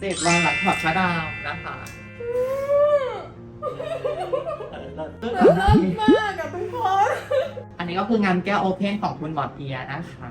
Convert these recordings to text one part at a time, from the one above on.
เจ็ดวันหลังถอดพระดามนะคะเออเลิศเลิศเลิศมากอะทุกคน อันนี้ก็คืองานแก้วโอเพนของคุณหมอเอียนะคะ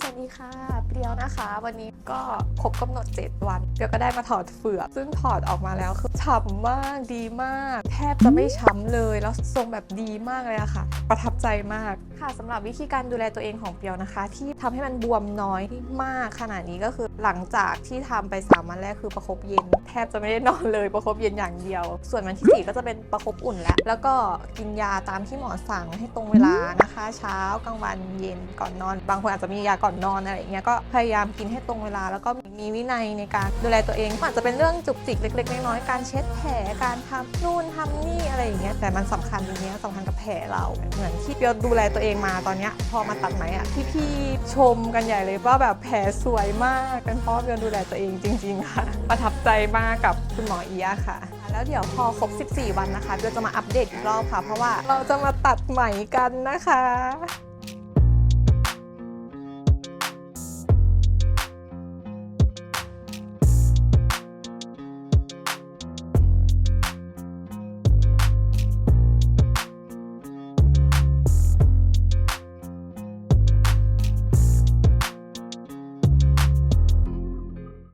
สวัสดีค่ะเปรียวนะคะ วันนี้ก็ครบกำหนด 7 วันเปรียวก็ได้มาถอดเฟือก ซึ่งถอดออกมาแล้วคือฉ่ำมากดีมาก แทบจะไม่ช้ำเลย แล้วทรงแบบดีมากเลยอะค่ะ ประทับใจมากค่ะสำหรับวิธีการดูแลตัวเองของเปียวนะคะ ที่ทำให้มันบวมน้อยมากขนาดนี้ก็คือหลังจากที่ทำไปสามวันแรกคือประคบเย็น แทบจะไม่ได้นอนเลยประคบเย็นอย่างเดียว ส่วนวันที่สี่ก็จะเป็นประคบอุ่นแล้ว แล้วก็กินยาตามที่หมอสั่งให้ตรงเวลานะคะ เช้ากลางวันเย็นก่อนนอน บางคนอาจจะมียาก่อนนอนอะไรอย่างเงี้ยก็พยายามกินให้ตรงเวลา แล้วก็มีวินัยในการดูแลตัวเองอาจจะเป็นเรื่องจุกจิกเล็ก ๆ น้อยๆการเช็ดแผลการทำนู่นทำนี่อะไรอย่างเงี้ยแต่มันสำคัญตรงเนี้ยสำคัญกับแผลเรา เหมือนที่เปียดูแลตัวเองมาตอนเนี้ยพอมาตัดไหมอะพี่ๆชมกันใหญ่เลยว่าแบบแผลสวยมากเป็นเพราะเปียดูแลตัวเองจริง ๆ ค่ะ ประทับใจมากกับคุณหมอเอียค่ะ แล้วเดี๋ยวพอครบ 14 วันนะคะเปียวจะมาอัปเดตอีกรอบค่ะ เพราะว่าเราจะมาตัดไหมกันนะคะ